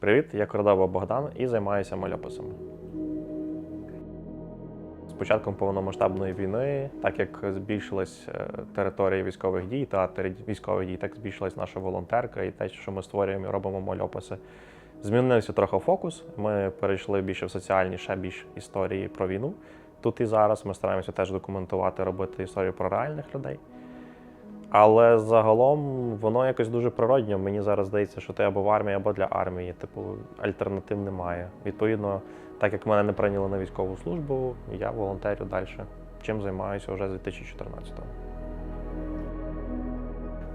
Привіт, я Кордова Богдан і займаюся мальописами. З початком повномасштабної війни, так як збільшилась е, територія військових дій, театр військових дій, так збільшилась наша волонтерка і те, що ми створюємо і робимо мальописи. Змінився трохи фокус. Ми перейшли більше в соціальні, ще більш історії про війну. Тут і зараз ми стараємося теж документувати, робити історію про реальних людей. Але загалом воно якось дуже природньо. Мені зараз здається, що ти або в армії, або для армії. Типу, альтернатив немає. Відповідно, так як мене не прийняли на військову службу, я волонтерю далі. Чим займаюся вже з 2014-го.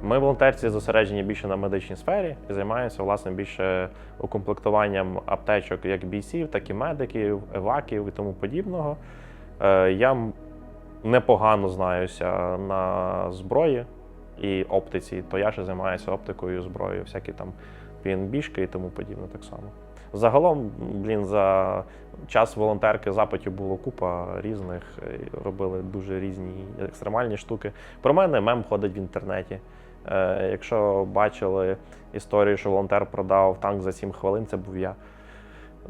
Ми волонтерці зосереджені більше на медичній сфері і займаємося власне більше укомплектуванням аптечок як бійців, так і медиків, еваків і тому подібного. Е, Я непогано знаюся на зброї і оптиці, то я ще займаюся оптикою, зброєю, всякі там PNB-шки і тому подібне так само. Загалом, блін, за час волонтерки запитів було купа різних, робили дуже різні екстремальні штуки. Про мене мем ходить в інтернеті. Е, якщо бачили історію, що волонтер продав танк за 7 хвилин, це був я.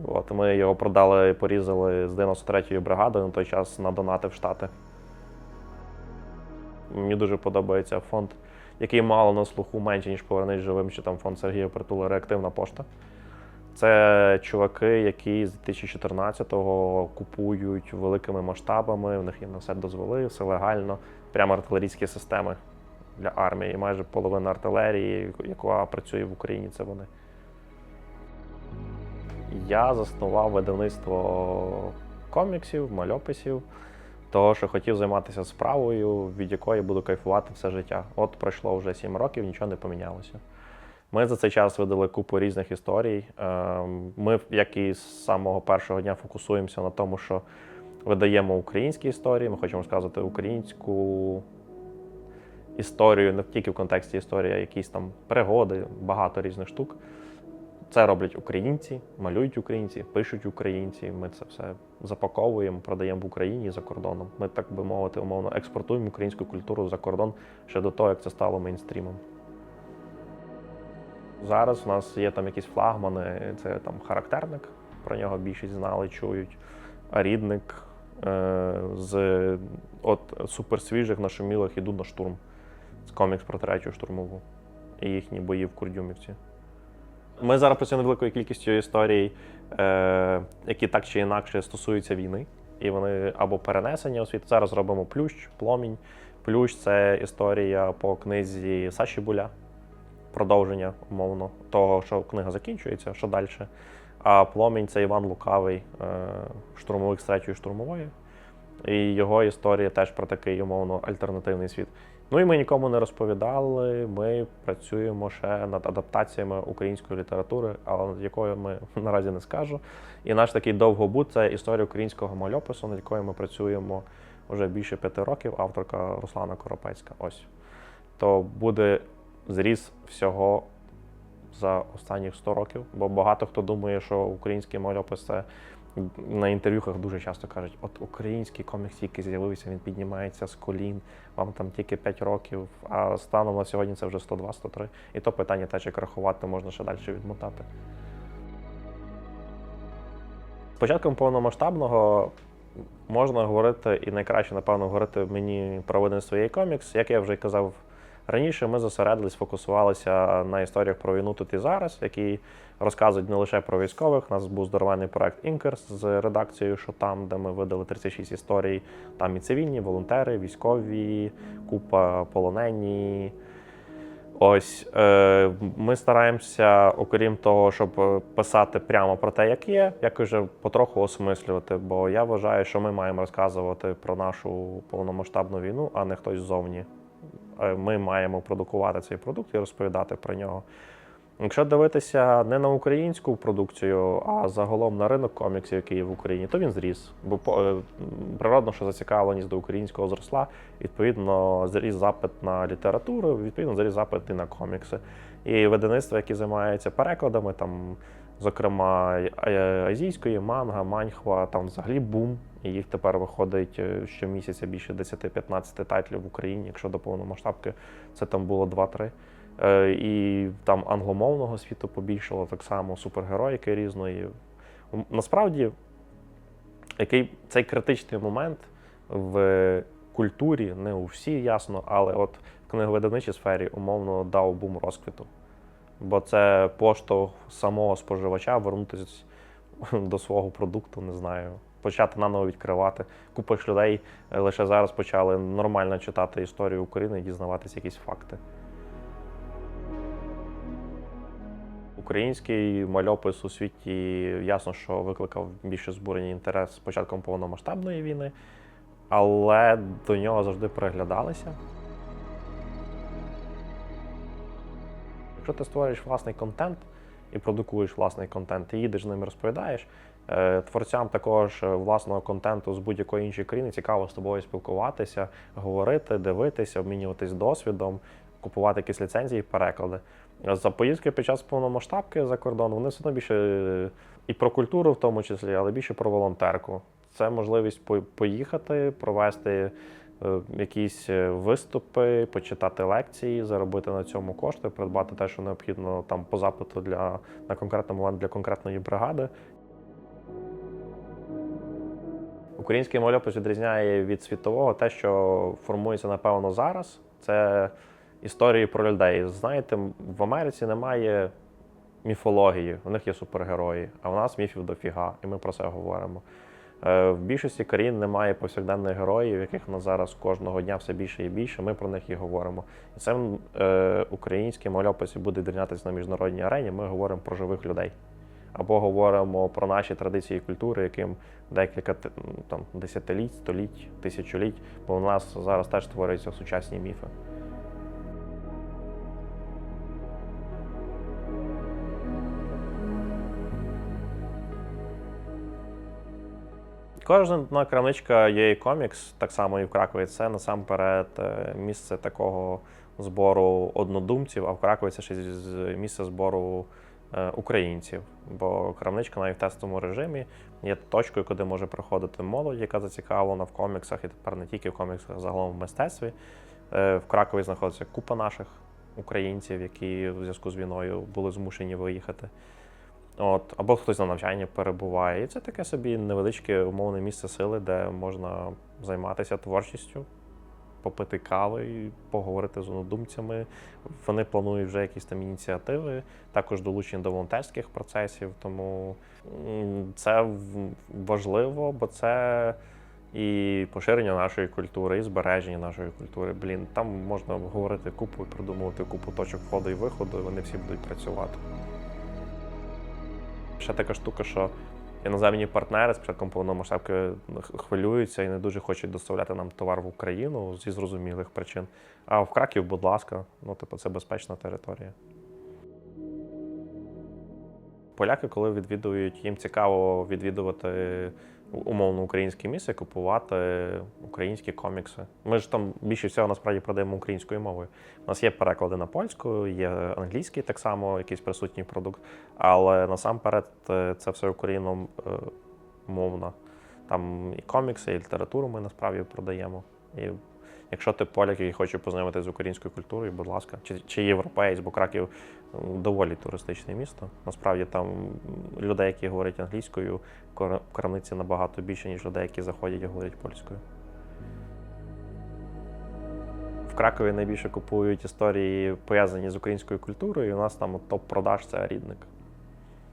От, ми його продали і порізали з 93-ї бригади на той час на донати в Штати. Мені дуже подобається фонд, який мало на слуху менше, ніж повернись живим, чи там фонд Сергія Притула реактивна пошта. Це чуваки, які з 2014-го купують великими масштабами, в них є на все дозволи, все легально, прямо артилерійські системи для армії. І майже половина артилерії, яка працює в Україні, це вони. Я заснував видавництво коміксів, мальописів, того, що хотів займатися справою, від якої буду кайфувати все життя. От пройшло вже 7 років, нічого не помінялося. Ми за цей час видали купу різних історій. Ем, Ми, як і з самого першого дня, фокусуємося на тому, що видаємо українські історії. Ми хочемо сказати українську історію, не тільки в контексті історії, а якісь там пригоди, багато різних штук. Це роблять українці, малюють українці, пишуть українці. Ми це все запаковуємо, продаємо в Україні за кордоном. Ми, так би мовити, умовно експортуємо українську культуру за кордон ще до того, як це стало мейнстрімом. Зараз у нас є там якісь флагмани, це там характерник, про нього більшість знали, чують. Рідник е, з от суперсвіжих нашумілих іду на штурм. Це комікс про третю штурмову і їхні бої в Курдюмівці. Ми зараз працюємо великою кількістю історій, е, які так чи інакше стосуються війни, і вони або перенесені у світ. Зараз робимо плющ, пломінь. Плющ це історія по книзі Саші Буля, продовження, умовно, того, що книга закінчується, що далі. А пломінь це Іван Лукавий, е, штурмовик з третьої штурмової. І його історія теж про такий, умовно, альтернативний світ. Ну і ми нікому не розповідали. Ми працюємо ще над адаптаціями української літератури, але над якою ми наразі не скажу. І наш такий довгобут це історія українського мальопису, над якою ми працюємо вже більше п'яти років. Авторка Руслана Коропецька. Ось то буде зріс всього за останніх 100 років. Бо багато хто думає, що український мальопис це на інтерв'юхах дуже часто кажуть, от український комікс тільки з'явився, він піднімається з колін, вам там тільки 5 років, а станом на сьогодні це вже 102-103. І то питання теж, як рахувати, можна ще далі відмотати. З початком повномасштабного можна говорити, і найкраще, напевно, говорити мені про своєї комікс. Як я вже й казав раніше, ми зосередились, фокусувалися на історіях про війну тут і зараз, які розказують не лише про військових. У нас був здоровенний проект Інкерс з редакцією, що там, де ми видали 36 історій. Там і цивільні, волонтери, військові, купа полонені. Ось е, ми стараємося, окрім того, щоб е, писати прямо про те, як є, якось вже потроху осмислювати. Бо я вважаю, що ми маємо розказувати про нашу повномасштабну війну, а не хтось ззовні. Е, Ми маємо продукувати цей продукт і розповідати про нього. Якщо дивитися не на українську продукцію, а загалом на ринок коміксів, який є в Україні, то він зріс. Бо е, природно, що зацікавленість до українського зросла, відповідно, зріс запит на літературу, відповідно, зріс запит і на комікси. І видавництва, які займаються перекладами, там, зокрема, азійської, манга, маньхва, там взагалі бум. І їх тепер виходить е, щомісяця більше 10-15 тайтлів в Україні. Якщо до повномасштабки це там було 2-3. Е, І там англомовного світу побільшало так само супергероїки різної. Насправді, який цей критичний момент в культурі, не у всій ясно, але от в книговидавничій сфері умовно дав бум розквіту. Бо це поштовх самого споживача вернутися до свого продукту, не знаю, почати наново відкривати. Купа ж людей е, лише зараз почали нормально читати історію України і дізнаватися якісь факти. Український мальопис у світі ясно, що викликав більше збурення інтерес з початком повномасштабної війни, але до нього завжди приглядалися. Якщо ти створюєш власний контент і продукуєш власний контент, ти їдеш з ним розповідаєш. е, Творцям також е, власного контенту з будь-якої іншої країни цікаво з тобою спілкуватися, говорити, дивитися, обмінюватись досвідом, купувати якісь ліцензії, переклади. За поїздки під час повномасштабки за кордон вони все одно більше е, і про культуру, в тому числі, але більше про волонтерку. Це можливість поїхати, провести якісь е, виступи, почитати лекції, заробити на цьому кошти, придбати те, що необхідно там по запиту для на конкретний момент для конкретної бригади. Український мальопис відрізняє від світового те, що формується напевно зараз. Це історії про людей. Знаєте, в Америці немає міфології, у них є супергерої, а в нас міфів дофіга, і ми про це говоримо. Е, В більшості країн немає повсякденних героїв, яких на зараз кожного дня все більше і більше. Ми про них і говоримо. І це е, український мальопис буде відрізнятися на міжнародній арені. Ми говоримо про живих людей. Або говоримо про наші традиції і культури, яким декілька там, десятиліть, століть, тисячоліть, бо у нас зараз теж створюються сучасні міфи. Кожна крамничка є комікс, так само і в Кракові. Це насамперед е, місце такого збору однодумців, а в Кракові це ще місце збору е, українців. Бо крамничка навіть в тестовому режимі є точкою, куди може приходити молодь, яка зацікавлена в коміксах, і тепер не тільки в коміксах, а загалом в мистецтві. Е, В Кракові знаходиться купа наших українців, які в зв'язку з війною були змушені виїхати. От, або хтось на навчанні перебуває. І це таке собі невеличке умовне місце сили, де можна займатися творчістю, попити кави, поговорити з однодумцями. Вони планують вже якісь там ініціативи, також долучені до волонтерських процесів. Тому це важливо, бо це і поширення нашої культури, і збереження нашої культури. Блін, там можна говорити купу і придумувати купу точок входу і виходу, і вони всі будуть працювати. Ще така штука, що іноземні партнери з початком повномасштабки хвилюються і не дуже хочуть доставляти нам товар в Україну зі зрозумілих причин. А в Краків, будь ласка, ну типу, це безпечна територія. Поляки, коли відвідують, їм цікаво відвідувати умовно українське місце, купувати українські комікси. Ми ж там більше всього насправді продаємо українською мовою. У нас є переклади на польську, є англійський так само, якийсь присутній продукт, але насамперед е, це все україномовно. Там і комікси, і літературу ми насправді продаємо. І якщо ти поляк, який хоче познайомитися з українською культурою, будь ласка, чи, чи європеєць, бо Краків доволі туристичне місто. Насправді там людей, які говорять англійською, в крамниці набагато більше, ніж людей, які заходять і говорять польською. В Кракові найбільше купують історії, пов'язані з українською культурою. і У нас там топ-продаж це рідник.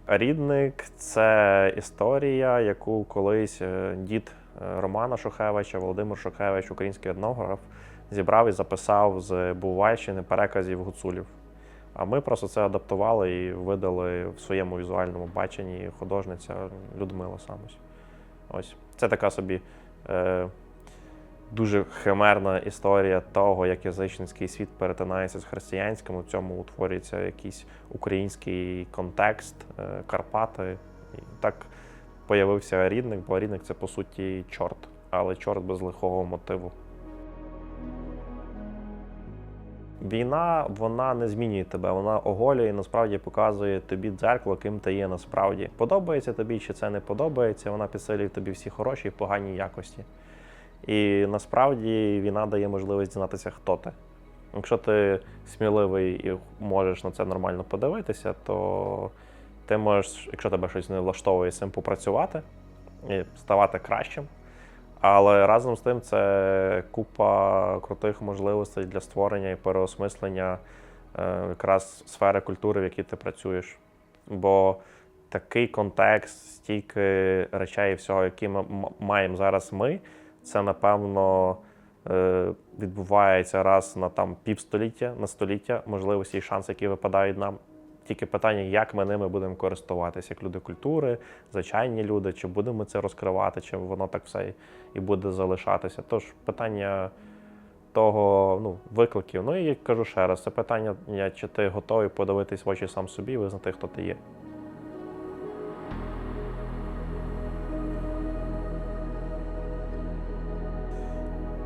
Рідник це історія, яку колись е, дід е, Романа Шухевича, Володимир Шухевич, український етнограф, зібрав і записав з Бувальщини переказів гуцулів. А ми просто це адаптували і видали в своєму візуальному баченні художниця Людмила Самось. Ось це така собі е, дуже химерна історія того, як язичницький світ перетинається з християнським. У цьому утворюється якийсь український контекст, е, Карпати. І так появився рідник, бо рідник це по суті чорт, але чорт без лихого мотиву. Війна вона не змінює тебе, вона оголює і насправді показує тобі дзеркало, ким ти є насправді. Подобається тобі чи це не подобається, вона підсилює тобі всі хороші і погані якості. І насправді війна дає можливість дізнатися, хто ти. Якщо ти сміливий і можеш на це нормально подивитися, то ти можеш, якщо тебе щось не влаштовує, з цим попрацювати і ставати кращим. Але разом з тим це купа крутих можливостей для створення і переосмислення е, якраз сфери культури, в якій ти працюєш. Бо такий контекст, стільки речей і всього, які ми маємо зараз ми, це напевно е, відбувається раз на там півстоліття, на століття можливості і шанси, які випадають нам. Тільки питання, як ми ними будемо користуватися, як люди культури, звичайні люди, чи будемо це розкривати, чи воно так все і буде залишатися. Тож питання того ну, викликів. Ну і я кажу ще раз, це питання, чи ти готовий подивитись в очі сам собі і визнати, хто ти є.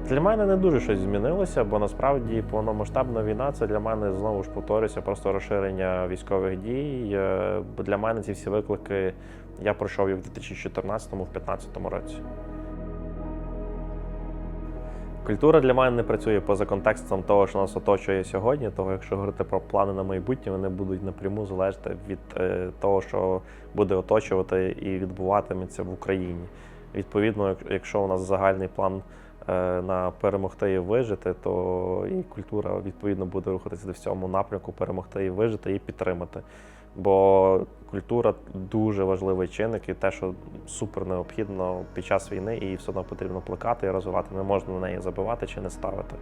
Для мене не дуже щось змінилося, бо насправді повномасштабна війна це для мене знову ж повторюся, просто розширення військових дій. Е, для мене ці всі виклики я пройшов їх в 2014-2015 році. Культура для мене не працює поза контекстом того, що нас оточує сьогодні. Того, якщо говорити про плани на майбутнє, вони будуть напряму залежати від е, того, що буде оточувати і відбуватиметься в Україні. Відповідно, якщо у нас загальний план на перемогти і вижити, то і культура відповідно буде рухатися до всьому напрямку, перемогти і вижити і підтримати. Бо культура дуже важливий чинник і те, що супер необхідно під час війни, і все одно потрібно плекати і розвивати. Не можна на неї забивати чи не ставити.